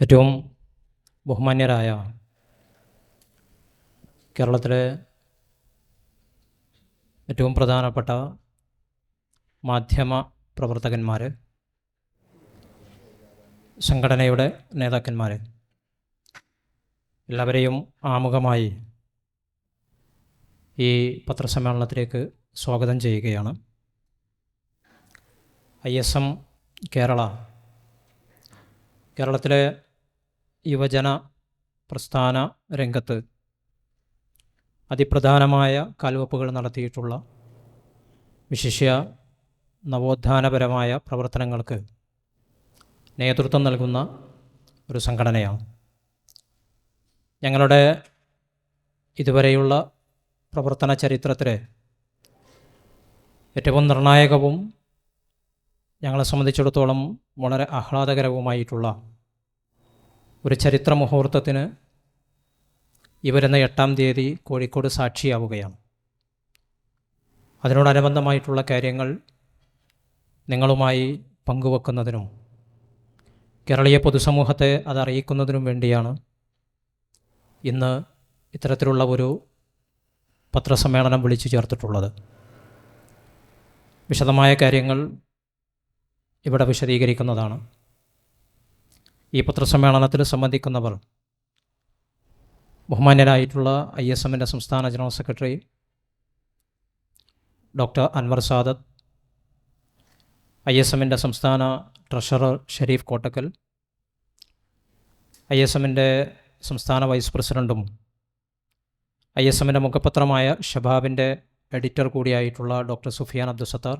ഏറ്റവും ബഹുമാന്യരായ കേരളത്തിലെ ഏറ്റവും പ്രധാനപ്പെട്ട മാധ്യമ പ്രവർത്തകന്മാർ സംഘടനയുടെ നേതാക്കന്മാർ എല്ലാവരെയും ആമുഖമായി ഈ പത്രസമ്മേളനത്തിലേക്ക് സ്വാഗതം ചെയ്യുകയാണ്. ഐ എസ് എം കേരള കേരളത്തിലെ യുവജന പ്രസ്ഥാന രംഗത്ത് അതിപ്രധാനമായ കാൽവെപ്പുകൾ നടത്തിയിട്ടുള്ള വിശിഷ്യ നവോത്ഥാനപരമായ പ്രവർത്തനങ്ങൾക്ക് നേതൃത്വം നൽകുന്ന ഒരു സംഘടനയാണ്. ഞങ്ങളുടെ ഇതുവരെയുള്ള പ്രവർത്തന ചരിത്രത്തിലെ ഏറ്റവും നിർണായകവും ഞങ്ങളെ സംബന്ധിച്ചിടത്തോളം വളരെ ആഹ്ലാദകരവുമായിട്ടുള്ള ഒരു ചരിത്ര മുഹൂർത്തത്തിന് ഈ എട്ടാം തീയതി കോഴിക്കോട് സാക്ഷിയാവുകയാണ്. അതിനോടനുബന്ധമായിട്ടുള്ള കാര്യങ്ങൾ നിങ്ങളുമായി പങ്കുവെക്കുന്നതിനും കേരളീയ പൊതുസമൂഹത്തെ അത് അറിയിക്കുന്നതിനും വേണ്ടിയാണ് ഇന്ന് ഇത്തരത്തിലുള്ള ഒരു പത്രസമ്മേളനം വിളിച്ചു ചേർത്തിട്ടുള്ളത്. വിശദമായ കാര്യങ്ങൾ ഇവിടെ വിശദീകരിക്കുന്നതാണ്. ഈ പത്രസമ്മേളനത്തിൽ സംബന്ധിക്കുന്നവർ. ബഹുമാന്യരായിട്ടുള്ള ഐ എസ് എമ്മിന്റെ സംസ്ഥാന general secretary doctor Anwar Sadath I S എമ്മിന്റെ സംസ്ഥാന treasurer Sharif Kottakkal I S എമ്മിന്റെ സംസ്ഥാന വൈസ് പ്രസിഡന്റും ഐ എസ് എമ്മിന്റെ മുഖപത്രമായ ഷബാബിന്റെ എഡിറ്റർ കൂടിയായിട്ടുള്ള ഡോക്ടർ സുഫിയാൻ അബ്ദുസത്താർ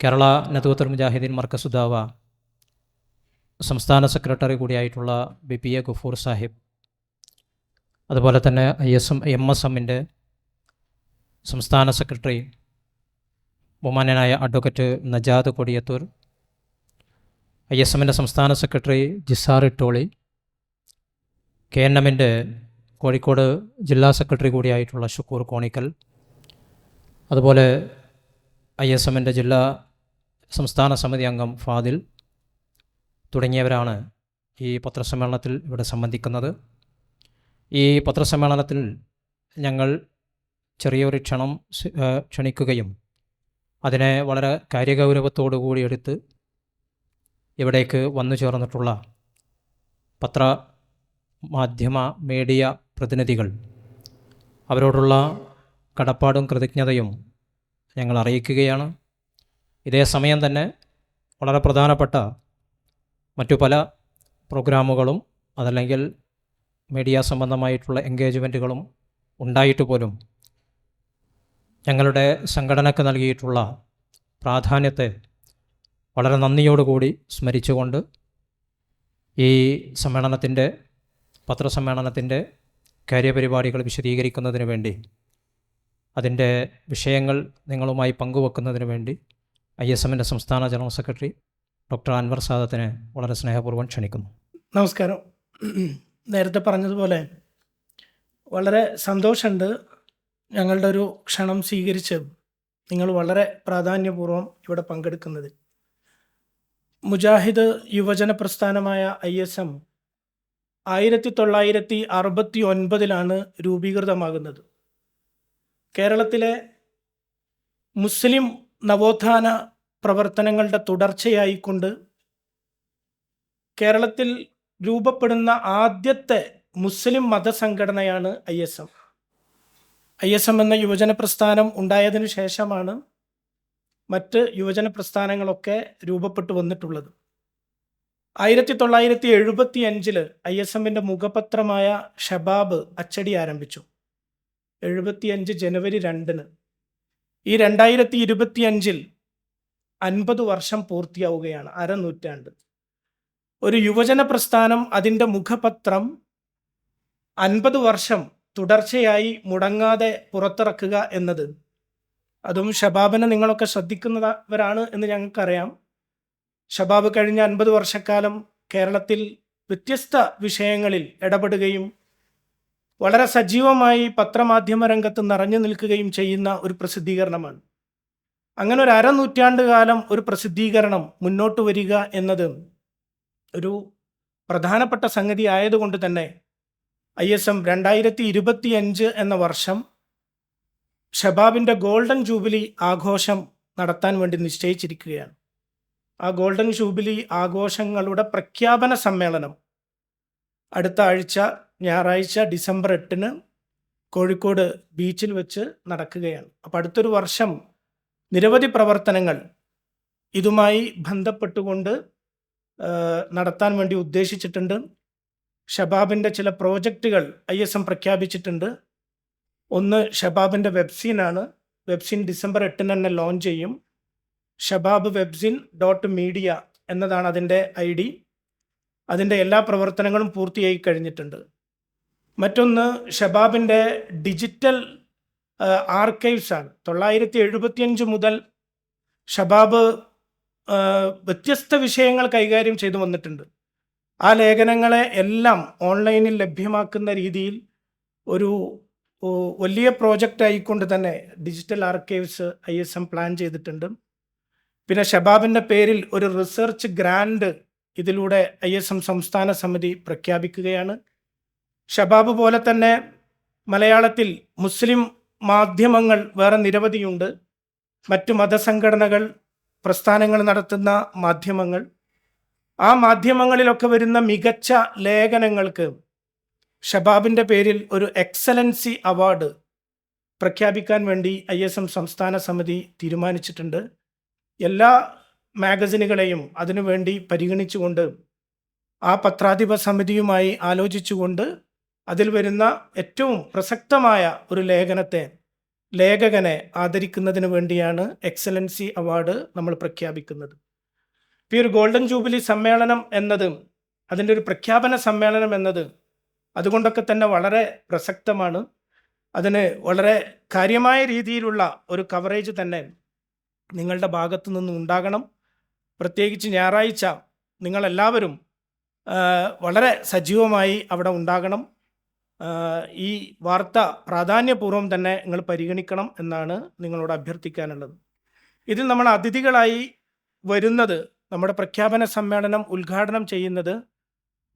കേരള നദുവത്തുൽ മുജാഹിദ്ദീൻ മർക്കസുദാവ സംസ്ഥാന secretary കൂടിയായിട്ടുള്ള B P A Gafoor Sahib അതുപോലെ തന്നെ I S M M S എമ്മിന്റെ സംസ്ഥാന സെക്രട്ടറി ബഹുമാനായ advocate Najad Kodiyathur I S എമ്മിന്റെ സംസ്ഥാന secretary Jisar Ittoli K N എമ്മിന്റെ കോഴിക്കോട് ജില്ലാ സെക്രട്ടറി കൂടിയായിട്ടുള്ള ഷുക്കൂർ കോണിക്കൽ അതുപോലെ ഐ എസ് എമ്മിന്റെ ജില്ലാ സംസ്ഥാന സമിതി അംഗം ഫാദിൽ തുടങ്ങിയവരാണ് ഈ പത്രസമ്മേളനത്തിൽ ഇവിടെ സംബന്ധിക്കുന്നത്. ഈ പത്രസമ്മേളനത്തിൽ ഞങ്ങൾ ചെറിയൊരു ക്ഷണം ക്ഷണിക്കുകയും അതിനെ വളരെ കാര്യഗൗരവത്തോടു കൂടി എടുത്ത് ഇവിടേക്ക് വന്നു ചേർന്നിട്ടുള്ള പത്ര മാധ്യമ മീഡിയ പ്രതിനിധികൾ അവരോടുള്ള കടപ്പാടും കൃതജ്ഞതയും ഞങ്ങൾ അറിയിക്കുകയാണ്. ഇതേ സമയം തന്നെ വളരെ പ്രധാനപ്പെട്ട മറ്റു പല പ്രോഗ്രാമുകളും അതല്ലെങ്കിൽ മീഡിയ സംബന്ധമായിട്ടുള്ള എൻഗേജ്മെന്റുകളും ഉണ്ടായിട്ട് പോലും ഞങ്ങളുടെ സംഘടനയ്ക്ക് നൽകിയിട്ടുള്ള പ്രാധാന്യത്തെ വളരെ നന്ദിയോടുകൂടി സ്മരിച്ചുകൊണ്ട് ഈ സമ്മേളനത്തിന്റെ പത്രസമ്മേളനത്തിന്റെ കാര്യപരിപാടികൾ വിശദീകരിക്കുന്നതിന് വേണ്ടി അതിന്റെ വിഷയങ്ങൾ നിങ്ങളുമായി പങ്കുവെക്കുന്നതിന് വേണ്ടി ഐ എസ് എമ്മിന്റെ സംസ്ഥാന ജനറൽ സെക്രട്ടറി ഡോക്ടർ അൻവർ സാദത്തിനെ വളരെ സ്നേഹപൂർവം ക്ഷണിക്കുന്നു. നമസ്കാരം. നേരത്തെ പറഞ്ഞതുപോലെ വളരെ സന്തോഷമുണ്ട് ഞങ്ങളുടെ ഒരു ക്ഷണം സ്വീകരിച്ച് നിങ്ങൾ വളരെ പ്രാധാന്യപൂർവം ഇവിടെ പങ്കെടുക്കുന്നത്. മുജാഹിദ് യുവജന പ്രസ്ഥാനമായ ഐ എസ് എം ആയിരത്തി തൊള്ളായിരത്തി അറുപത്തി ഒൻപതിലാണ് രൂപീകൃതമാകുന്നത്. കേരളത്തിലെ മുസ്ലിം നവോത്ഥാന പ്രവർത്തനങ്ങളുടെ തുടർച്ചയായിക്കൊണ്ട് കേരളത്തിൽ രൂപപ്പെടുന്ന ആദ്യത്തെ മുസ്ലിം മതസംഘടനയാണ് I S M. I S M എന്ന യുവജന പ്രസ്ഥാനം ഉണ്ടായതിനു ശേഷമാണ് മറ്റ് യുവജന പ്രസ്ഥാനങ്ങളൊക്കെ രൂപപ്പെട്ടു വന്നിട്ടുള്ളത്. ആയിരത്തി തൊള്ളായിരത്തി എഴുപത്തി അഞ്ചിൽ ഐ എസ് എമ്മിന്റെ മുഖപത്രമായ ഷബാബ് അച്ചടി ആരംഭിച്ചു. എഴുപത്തിയഞ്ച് ജനുവരി രണ്ടിന്. ഈ രണ്ടായിരത്തി ഇരുപത്തി അഞ്ചിൽ അൻപത് വർഷം പൂർത്തിയാവുകയാണ് അരനൂറ്റാണ്ട്. ഒരു യുവജന പ്രസ്ഥാനം അതിന്റെ മുഖപത്രം അൻപത് വർഷം തുടർച്ചയായി മുടങ്ങാതെ പുറത്തിറക്കുക എന്നത്. അതും ഷബാബിനെ നിങ്ങളൊക്കെ ശ്രദ്ധിക്കുന്നവരാണ് എന്ന് ഞങ്ങൾക്കറിയാം. ഷബാബ് കഴിഞ്ഞ അൻപത് വർഷക്കാലം കേരളത്തിൽ വ്യത്യസ്ത വിഷയങ്ങളിൽ ഇടപെടുകയും വളരെ സജീവമായി പത്രമാധ്യമ രംഗത്ത് നിറഞ്ഞു നിൽക്കുകയും ചെയ്യുന്ന ഒരു പ്രസിദ്ധീകരണമാണ്. അങ്ങനെ ഒരു അരനൂറ്റാണ്ട് കാലം ഒരു പ്രസിദ്ധീകരണം മുന്നോട്ട് വരിക എന്നത് ഒരു പ്രധാനപ്പെട്ട സംഗതി ആയതുകൊണ്ട് തന്നെ ഐ എസ് എം രണ്ടായിരത്തി ഇരുപത്തി അഞ്ച് എന്ന വർഷം ഷബാബിന്റെ ഗോൾഡൻ ജൂബിലി ആഘോഷം നടത്താൻ വേണ്ടി നിശ്ചയിച്ചിരിക്കുകയാണ്. ആ ഗോൾഡൻ ജൂബിലി ആഘോഷങ്ങളുടെ പ്രഖ്യാപന സമ്മേളനം അടുത്ത ആഴ്ച ഞായറാഴ്ച ഡിസംബർ എട്ടിന് കോഴിക്കോട് ബീച്ചിൽ വെച്ച് നടക്കുകയാണ്. അപ്പോൾ അടുത്തൊരു വർഷം നിരവധി പ്രവർത്തനങ്ങൾ ഇതുമായി ബന്ധപ്പെട്ടുകൊണ്ട് നടത്താൻ വേണ്ടി ഉദ്ദേശിച്ചിട്ടുണ്ട്. ഷബാബിന്റെ ചില പ്രോജക്റ്റുകൾ ഐ എസ് എം പ്രഖ്യാപിച്ചിട്ടുണ്ട്. ഒന്ന് ഷബാബിന്റെ വെബ്സീനാണ്. വെബ്സീൻ ഡിസംബർ എട്ടിന് തന്നെ ലോഞ്ച് ചെയ്യും. ഷബാബ് വെബ്സിൻ ഡോട്ട് മീഡിയ എന്നതാണ് അതിന്റെ ഐ ഡി. അതിന്റെ എല്ലാ പ്രവർത്തനങ്ങളും പൂർത്തിയായി കഴിഞ്ഞിട്ടുണ്ട്. മറ്റൊന്ന് ഷബാബിന്റെ ഡിജിറ്റൽ ആർക്കൈവ്സ് ആണ് തൊള്ളായിരത്തി എഴുപത്തിയഞ്ച് മുതൽ ഷബാബ് വ്യത്യസ്ത വിഷയങ്ങൾ കൈകാര്യം ചെയ്തു വന്നിട്ടുണ്ട്. ആ ലേഖനങ്ങളെ എല്ലാം ഓൺലൈനിൽ ലഭ്യമാക്കുന്ന രീതിയിൽ ഒരു വലിയ പ്രോജക്റ്റ് ആയിക്കൊണ്ട് തന്നെ digital archives I S M plan ചെയ്തിട്ടുണ്ട്. പിന്നെ ഷബാബിന്റെ പേരിൽ ഒരു റിസർച്ച് ഗ്രാൻഡ് ഇതിലൂടെ ഐ എസ് എം സംസ്ഥാന സമിതി പ്രഖ്യാപിക്കുകയാണ്. ഷബാബ് പോലെ തന്നെ മലയാളത്തിൽ മുസ്ലിം മാധ്യമങ്ങൾ വേറെ നിരവധിയുണ്ട്. മറ്റു മതസംഘടനകൾ പ്രസ്ഥാനങ്ങൾ നടത്തുന്ന മാധ്യമങ്ങൾ. ആ മാധ്യമങ്ങളിലൊക്കെ വരുന്ന മികച്ച ലേഖനങ്ങൾക്ക് ഷബാബിന്റെ പേരിൽ ഒരു എക്സലൻസി അവാർഡ് പ്രഖ്യാപിക്കാൻ വേണ്ടി ഐ എസ് എം സംസ്ഥാന സമിതി തീരുമാനിച്ചിട്ടുണ്ട്. എല്ലാ മാഗസിനുകളെയും അതിനുവേണ്ടി പരിഗണിച്ചുകൊണ്ട് ആ പത്രാധിപ സമിതിയുമായി ആലോചിച്ചുകൊണ്ട് അതിൽ വരുന്ന ഏറ്റവും പ്രസക്തമായ ഒരു ലേഖനത്തെ ലേഖകനെ ആദരിക്കുന്നതിന് വേണ്ടിയാണ് എക്സലൻസി അവാർഡ് നമ്മൾ പ്രഖ്യാപിക്കുന്നത്. ഇപ്പോൾ ഈ ഒരു ഗോൾഡൻ ജൂബിലി സമ്മേളനം എന്നത് അതിന്റെ ഒരു പ്രഖ്യാപന സമ്മേളനം എന്നത് അതുകൊണ്ടൊക്കെ തന്നെ വളരെ പ്രസക്തമാണ്. അതിന് വളരെ കാര്യമായ രീതിയിലുള്ള ഒരു കവറേജ് തന്നെ നിങ്ങളുടെ ഭാഗത്തു നിന്നും ഉണ്ടാകണം. പ്രത്യേകിച്ച് ഞായറാഴ്ച നിങ്ങളെല്ലാവരും വളരെ സജീവമായി അവിടെ ഉണ്ടാകണം. ഈ വാർത്ത പ്രാധാന്യപൂർവം തന്നെ നിങ്ങൾ പരിഗണിക്കണം എന്നാണ് നിങ്ങളോട് അഭ്യർത്ഥിക്കാനുള്ളത്. ഇതിൽ നമ്മൾ അതിഥികളായി വരുന്നത് നമ്മുടെ പ്രഖ്യാപന സമ്മേളനം ഉദ്ഘാടനം ചെയ്യുന്നത്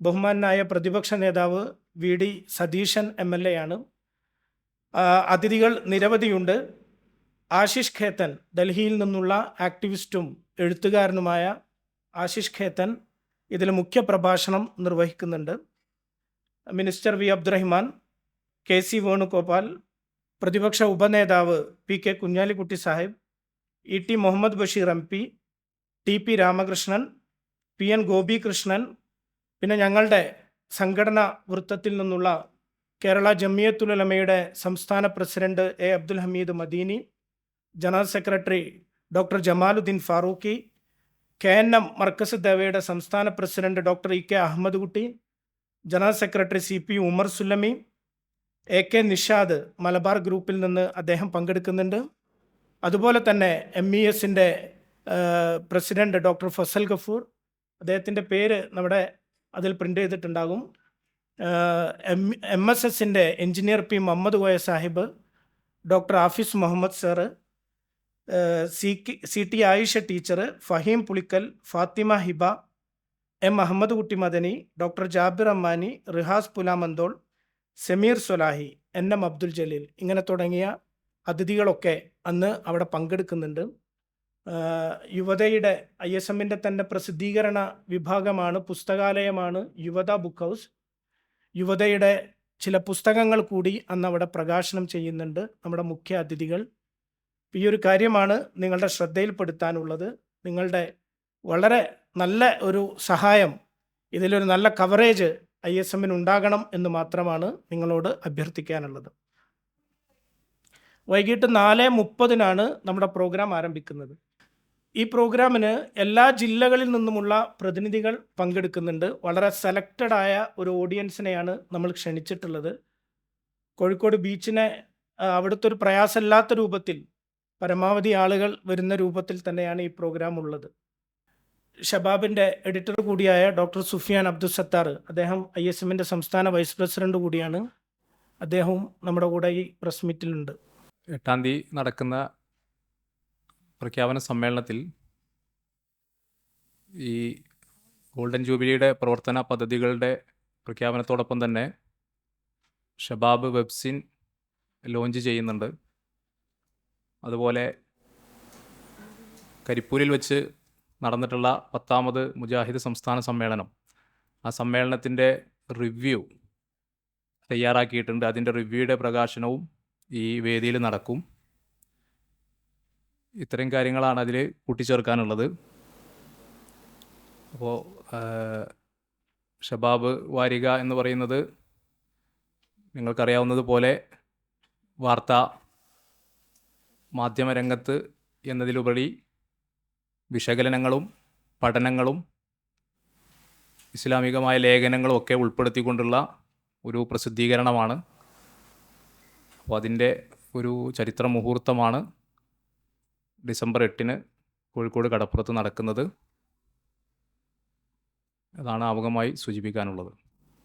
ബഹുമാനായ പ്രതിപക്ഷ നേതാവ് V D Satheesan M L A ആണ്. അതിഥികൾ നിരവധിയുണ്ട്. ആശിഷ് ഖേത്തൻ ഡൽഹിയിൽ നിന്നുള്ള ആക്ടിവിസ്റ്റും എഴുത്തുകാരനുമായ ആശിഷ് ഖേത്തൻ ഇതിൽ മുഖ്യ പ്രഭാഷണം നിർവഹിക്കുന്നുണ്ട്. Minister V Abdurahiman K C Venugopal പ്രതിപക്ഷ ഉപനേതാവ് P K Kunhalikutty Sahib E T Muhammad Basheer M P T P Ramakrishnan P N Gopikrishnan പിന്നെ ഞങ്ങളുടെ സംഘടനാ വൃത്തത്തിൽ നിന്നുള്ള കേരള ജമിയത്തുലമയുടെ സംസ്ഥാന president A Abdul Hameed Madeeni general secretary doctor Jamaluddin Farooqi K N M Markaz ദേവയുടെ സംസ്ഥാന president doctor E K Ahammed Kutty general secretary C P Umar Sullami A K Nishad Malabar ഗ്രൂപ്പിൽ നിന്ന് അദ്ദേഹം പങ്കെടുക്കുന്നുണ്ട്. അതുപോലെ തന്നെ എം ഇ എസിന്റെ president doctor Fazal Gafoor അദ്ദേഹത്തിന്റെ പേര് നമ്മുടെ അതിൽ പ്രിന്റ് ചെയ്തിട്ടുണ്ടാകും. എം എം എസ് എസിന്റെ engineer P Muhammad Koya Sahib doctor Hafis Muhammad sir C C T Ayisha teacher Faheem Pulikkal Fathima Hiba M Ahammed Kutty Madani doctor Jabir Ammani Rihas Pulamanthol Sameer Solahi N M Abdul Jaleel. ഇങ്ങനെ തുടങ്ങിയ അതിഥികളൊക്കെ അന്ന് അവിടെ പങ്കെടുക്കുന്നുണ്ട്. യുവതയുടെ I S എമ്മിന്റെ തന്നെ പ്രസിദ്ധീകരണ വിഭാഗമാണ് പുസ്തകാലയമാണ് യുവത book house. യുവതയുടെ ചില പുസ്തകങ്ങൾ കൂടി അന്ന് അവിടെ പ്രകാശനം ചെയ്യുന്നുണ്ട് നമ്മുടെ മുഖ്യ അതിഥികൾ. ഈ ഒരു കാര്യമാണ് നിങ്ങളുടെ ശ്രദ്ധയിൽപ്പെടുത്താനുള്ളത്. നിങ്ങളുടെ വളരെ നല്ല ഒരു സഹായം ഇതിലൊരു നല്ല കവറേജ് ഐ എസ് എമ്മിന് ഉണ്ടാകണം എന്ന് മാത്രമാണ് നിങ്ങളോട് അഭ്യർത്ഥിക്കാനുള്ളത്. വൈകിട്ട് നാല് മുപ്പതിനാണ് നമ്മുടെ പ്രോഗ്രാം ആരംഭിക്കുന്നത്. ഈ പ്രോഗ്രാമിന് എല്ലാ ജില്ലകളിൽ നിന്നുമുള്ള പ്രതിനിധികൾ പങ്കെടുക്കുന്നുണ്ട്. വളരെ സെലക്റ്റഡ് ആയ ഒരു ഓഡിയൻസിനെയാണ് നമ്മൾ ക്ഷണിച്ചിട്ടുള്ളത്. കോഴിക്കോട് ബീച്ചിനെ അവിടുത്തെ ഒരു പ്രയാസമില്ലാത്ത രൂപത്തിൽ പരമാവധി ആളുകൾ വരുന്ന രൂപത്തിൽ തന്നെയാണ് ഈ പ്രോഗ്രാം ഉള്ളത്. ഷബാബിന്റെ എഡിറ്റർ കൂടിയായ ഡോക്ടർ സുഫിയാൻ അബ്ദുൽ സത്താർ. അദ്ദേഹം ഐ എസ് എമ്മിന്റെ സംസ്ഥാന വൈസ് പ്രസിഡന്റ് കൂടിയാണ്. അദ്ദേഹവും നമ്മുടെ കൂടെ ഈ പ്രസ് മീറ്റിലുണ്ട് എട്ടാം തീയതി നടക്കുന്ന പ്രഖ്യാപന സമ്മേളനത്തിൽ ഈ ഗോൾഡൻ ജൂബിലിയുടെ പ്രവർത്തന പദ്ധതികളുടെ പ്രഖ്യാപനത്തോടൊപ്പം തന്നെ ഷബാബ് വെബ്സിൻ ലോഞ്ച് ചെയ്യുന്നുണ്ട്. അതുപോലെ കരിപ്പൂരിൽ വെച്ച് നടന്നിട്ടുള്ള പത്താമത് മുജാഹിദ് സംസ്ഥാന സമ്മേളനം. ആ സമ്മേളനത്തിന്റെ റിവ്യൂ തയ്യാറാക്കിയിട്ടുണ്ട്. അതിന്റെ റിവ്യൂയുടെ പ്രകാശനവും ഈ വേദിയിൽ നടക്കും. ഇത്തരം കാര്യങ്ങളാണ് അതിൽ കൂട്ടിച്ചേർക്കാനുള്ളത്. അപ്പോൾ ഷബാബ് വാരിക എന്ന് പറയുന്നത് നിങ്ങൾക്കറിയാവുന്നതുപോലെ വാർത്താ മാധ്യമരംഗത്ത് എന്നതിലുപരി വിശകലനങ്ങളും പഠനങ്ങളും ഇസ്ലാമികമായ ലേഖനങ്ങളും ഒക്കെ ഉൾപ്പെടുത്തിക്കൊണ്ടുള്ള ഒരു പ്രസിദ്ധീകരണമാണ്. അപ്പോൾ അതിന്റെ ഒരു ചരിത്ര മുഹൂർത്തമാണ് ഡിസംബർ എട്ടിന് കോഴിക്കോട് കടപ്പുറത്ത് നടക്കുന്നത്. അതാണ് ആമുഖമായി സൂചിപ്പിക്കാനുള്ളത്.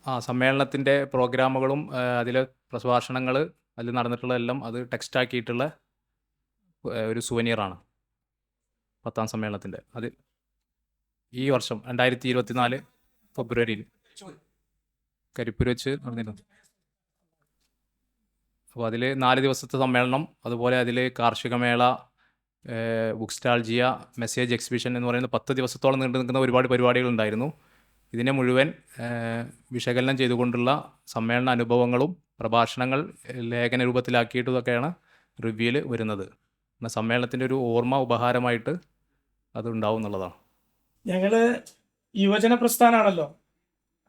ആ സമ്മേളനത്തിന്റെ പ്രോഗ്രാമുകളും അതിലെ പ്രഭാഷണങ്ങൾ അതിൽ നടന്നിട്ടുള്ള എല്ലാം അത് ടെക്സ്റ്റാക്കിയിട്ടുള്ള ഒരു സുവനിയറാണ് പത്താം സമ്മേളനത്തിന്റെ അത് ഈ വർഷം രണ്ടായിരത്തി ഇരുപത്തിനാല് ഫെബ്രുവരിയിൽ കരിപ്പൂർ വെച്ച് നടന്നിരുന്നു. അപ്പോൾ അതിൽ നാല് ദിവസത്തെ സമ്മേളനം അതുപോലെ അതിൽ കാർഷിക മേള ബുക്ക് സ്റ്റാൾജിയ മെസ്സേജ് എക്സിബിഷൻ എന്ന് പറയുന്ന പത്ത് ദിവസത്തോളം നീണ്ടു നിൽക്കുന്ന ഒരുപാട് പരിപാടികളുണ്ടായിരുന്നു ഇതിനെ മുഴുവൻ വിശകലനം ചെയ്തുകൊണ്ടുള്ള സമ്മേളന അനുഭവങ്ങളും പ്രഭാഷണങ്ങൾ ലേഖന രൂപത്തിലാക്കിയിട്ടതൊക്കെയാണ് റിവ്യൂവിൽ വരുന്നത്. സമ്മേളനത്തിന്റെ ഒരു ഓർമ്മ ഉപഹാരമായിട്ട് അത് ഉണ്ടാവും എന്നുള്ളതാണ്. ഞങ്ങൾ യുവജന പ്രസ്ഥാനാണല്ലോ.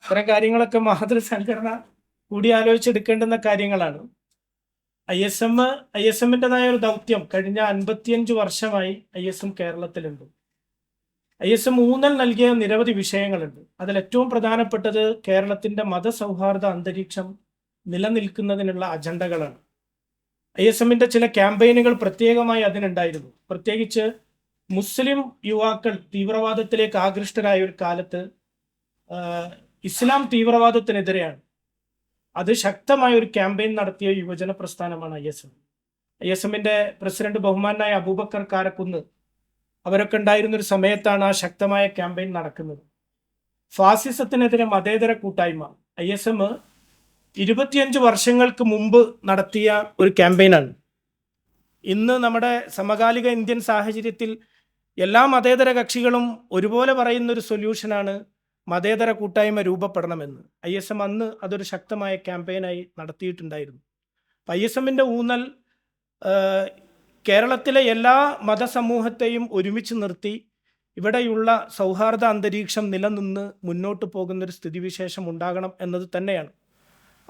അത്തരം കാര്യങ്ങളൊക്കെ മാതൃസംഘടന കൂടിയാലോചിച്ചെടുക്കേണ്ടുന്ന കാര്യങ്ങളാണ്. I S M I S എമ്മിന്റെതായ ഒരു ദൗത്യം കഴിഞ്ഞ അൻപത്തിയഞ്ച് വർഷമായി ഐ എസ് എം കേരളത്തിലുണ്ട്. ഐ എസ് എം ഊന്നൽ നൽകിയ നിരവധി വിഷയങ്ങളുണ്ട്. അതിൽ ഏറ്റവും പ്രധാനപ്പെട്ടത് കേരളത്തിന്റെ മതസൗഹാർദ്ദ അന്തരീക്ഷം നിലനിൽക്കുന്നതിനുള്ള അജണ്ടകളാണ്. ഐ എസ് എമ്മിന്റെ ചില ക്യാമ്പയിനുകൾ പ്രത്യേകമായി അതിനുണ്ടായിരുന്നു. പ്രത്യേകിച്ച് മുസ്ലിം യുവാക്കൾ തീവ്രവാദത്തിലേക്ക് ആകൃഷ്ടരായ ഒരു കാലത്ത് ഇസ്ലാം തീവ്രവാദത്തിനെതിരെയാണ്. അത് ശക്തമായ ഒരു ക്യാമ്പയിൻ നടത്തിയ യുവജന പ്രസ്ഥാനമാണ് I S M. I S എമ്മിന്റെ പ്രസിഡന്റ് ബഹുമാനായ അബൂബക്കർ കാരക്കുന്ന് അവരൊക്കെ ഉണ്ടായിരുന്ന ഒരു സമയത്താണ് ആ ശക്തമായ ക്യാമ്പയിൻ നടക്കുന്നത്. ഫാസിസത്തിനെതിരെ മതേതര കൂട്ടായ്മ. ഐ എസ് എം ഇരുപത്തിയഞ്ച് വർഷങ്ങൾക്ക് മുമ്പ് നടത്തിയ ഒരു ക്യാമ്പയിനാണ്. ഇന്ന് നമ്മുടെ സമകാലിക ഇന്ത്യൻ സാഹചര്യത്തിൽ എല്ലാ മതേതര കക്ഷികളും ഒരുപോലെ പറയുന്ന ഒരു സൊല്യൂഷനാണ് മതേതര കൂട്ടായ്മ രൂപപ്പെടണമെന്ന്. ഐ എസ് എം അന്ന് അതൊരു ശക്തമായ ക്യാമ്പയിനായി നടത്തിയിട്ടുണ്ടായിരുന്നു. ഐ എസ് എമ്മിന്റെ ഊന്നൽ കേരളത്തിലെ എല്ലാ മതസമൂഹത്തെയും ഒരുമിച്ച് നിർത്തി ഇവിടെയുള്ള സൗഹാർദ്ദ അന്തരീക്ഷം നിലനിന്ന് മുന്നോട്ട് പോകുന്നൊരു സ്ഥിതിവിശേഷം ഉണ്ടാകണം എന്നത് തന്നെയാണ്.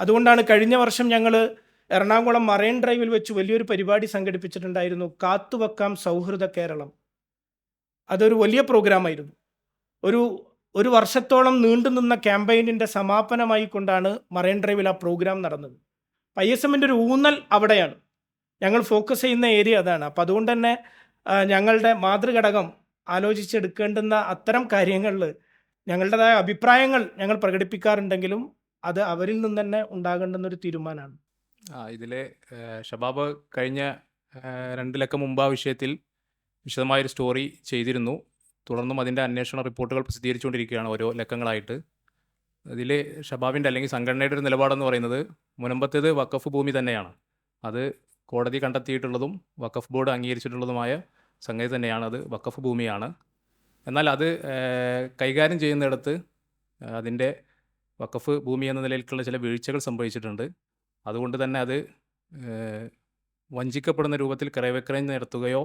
അതുകൊണ്ടാണ് കഴിഞ്ഞ വർഷം ഞങ്ങൾ എറണാകുളം മറൈൻ ഡ്രൈവിൽ വെച്ച് വലിയൊരു പരിപാടി സംഘടിപ്പിച്ചിട്ടുണ്ടായിരുന്നു. കാത്തുവെക്കാം സൗഹൃദ കേരളം. അതൊരു വലിയ പ്രോഗ്രാമായിരുന്നു ഒരു ഒരു വർഷത്തോളം നീണ്ടു നിന്ന ക്യാമ്പയിനിന്റെ സമാപനമായി കൊണ്ടാണ് മറൈൻ ഡ്രൈവിൽ ആ പ്രോഗ്രാം നടന്നത്. ഐ എസ് എമ്മിന്റെ ഒരു ഊന്നൽ അവിടെയാണ്. ഞങ്ങൾ ഫോക്കസ് ചെയ്യുന്ന ഏരിയ അതാണ്. അപ്പം അതുകൊണ്ട് തന്നെ ഞങ്ങളുടെ മാതൃഘടകം ആലോചിച്ചെടുക്കേണ്ടുന്ന അത്തരം കാര്യങ്ങളിൽ ഞങ്ങളുടേതായ അഭിപ്രായങ്ങൾ ഞങ്ങൾ പ്രകടിപ്പിക്കാറുണ്ടെങ്കിലും അത് അവരിൽ നിന്ന് തന്നെ ഉണ്ടാകേണ്ടുന്ന ഒരു തീരുമാനമാണ്. ആ ഇതിലെ ഷബാബ് കഴിഞ്ഞ രണ്ടിലൊക്കെ രണ്ട് ലക്കം മുമ്പ് ആ വിഷയത്തിൽ വിശദമായൊരു സ്റ്റോറി ചെയ്തിരുന്നു. തുടർന്നും അതിന്റെ അന്വേഷണ റിപ്പോർട്ടുകൾ പ്രസിദ്ധീകരിച്ചുകൊണ്ടിരിക്കുകയാണ് ഓരോ ലക്കങ്ങളായിട്ട്. അതിൽ ഷബാബിന്റെ അല്ലെങ്കിൽ സംഘടനയുടെ ഒരു നിലപാടെന്ന് പറയുന്നത് മുനമ്പത്തേത് വക്കഫ് ഭൂമി തന്നെയാണ്. അത് കോടതി കണ്ടെത്തിയിട്ടുള്ളതും വക്കഫ് ബോർഡ് അംഗീകരിച്ചിട്ടുള്ളതുമായ സംഗതി തന്നെയാണ്. അത് വക്കഫ് ഭൂമിയാണ്. എന്നാൽ അത് കൈകാര്യം ചെയ്യുന്നിടത്ത് അതിന്റെ വക്കഫ് ഭൂമി എന്ന നിലയിലേക്കുള്ള ചില വീഴ്ചകൾ സംഭവിച്ചിട്ടുണ്ട്. അതുകൊണ്ട് തന്നെ അത് വഞ്ചിക്കപ്പെടുന്ന രൂപത്തിൽ ക്രയവിക്രയം നടത്തുകയോ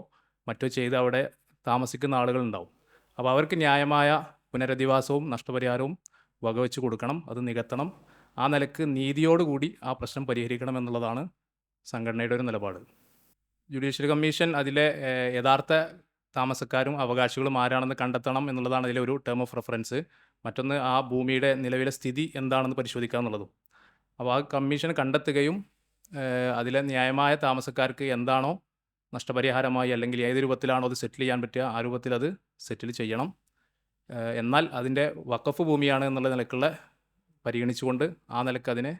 മറ്റോ ചെയ്ത് അവിടെ താമസിക്കുന്ന ആളുകളുണ്ടാവും. അപ്പോൾ അവർക്ക് ന്യായമായ പുനരധിവാസവും നഷ്ടപരിഹാരവും വകവെച്ച് കൊടുക്കണം അത് നികത്തണം. ആ നിലയ്ക്ക് നീതിയോടുകൂടി ആ പ്രശ്നം പരിഹരിക്കണം എന്നുള്ളതാണ് സംഘടനയുടെ ഒരു നിലപാട്. ജുഡീഷ്യൽ കമ്മീഷൻ അതിലെ യഥാർത്ഥ താമസക്കാരും അവകാശികളും ആരാണെന്ന് കണ്ടെത്തണം എന്നുള്ളതാണ് അതിലെ ഒരു ടേം ഓഫ് റെഫറൻസ് മറ്റൊന്ന് ആ ഭൂമിയുടെ നിലവിലെ സ്ഥിതി എന്താണെന്ന് പരിശോധിക്കുക എന്നുള്ളതും. അപ്പോൾ ആ കമ്മീഷൻ കണ്ടെത്തുകയും അതിലെ ന്യായമായ താമസക്കാർക്ക് എന്താണോ നഷ്ടപരിഹാരമായി അല്ലെങ്കിൽ ഏത് രൂപത്തിലാണോ അത് സെറ്റിൽ ചെയ്യാൻ പറ്റുക ആ രൂപത്തിൽ അത് സെറ്റിൽ ചെയ്യണം. എന്നാൽ അതിന്റെ വക്കഫ് ഭൂമിയാണ് എന്നുള്ള നിലക്കുള്ള പരിഗണിച്ചുകൊണ്ട് ആ നിലയ്ക്ക് അതിനെ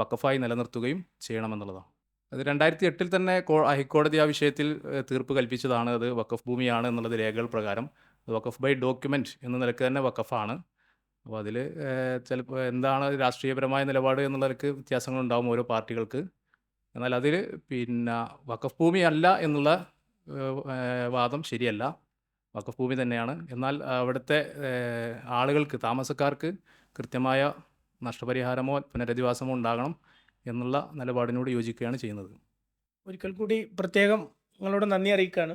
വക്കഫായി നിലനിർത്തുകയും ചെയ്യണമെന്നുള്ളതാണ്. അത് രണ്ടായിരത്തി എട്ടിൽ തന്നെ ഹൈക്കോടതി ആ വിഷയത്തിൽ തീർപ്പ് കൽപ്പിച്ചതാണ്. അത് വക്കഫ് ഭൂമിയാണ് എന്നുള്ളത് രേഖകൾ പ്രകാരം. വക്കഫ് ബൈ ഡോക്യുമെന്റ് എന്ന നിലയ്ക്ക് തന്നെ വക്കഫാണ് അപ്പോൾ അതിൽ ചിലപ്പോൾ എന്താണ് രാഷ്ട്രീയപരമായ നിലപാട് എന്നുള്ള നിലയ്ക്ക് വ്യത്യാസങ്ങളുണ്ടാവും ഓരോ പാർട്ടികൾക്ക്. എന്നാൽ അതിൽ പിന്നെ വഖഫ് ഭൂമി അല്ല എന്നുള്ള വാദം ശരിയല്ല. വഖഫ് ഭൂമി തന്നെയാണ്. എന്നാൽ അവിടുത്തെ ആളുകൾക്ക് താമസക്കാർക്ക് കൃത്യമായ നഷ്ടപരിഹാരമോ പുനരധിവാസമോ ഉണ്ടാകണം എന്നുള്ള നിലപാടിനോട് യോജിക്കുകയാണ് ചെയ്യുന്നത്. ഒരിക്കൽ കൂടി പ്രത്യേകം നിങ്ങളോട് നന്ദി അറിയിക്കുകയാണ്.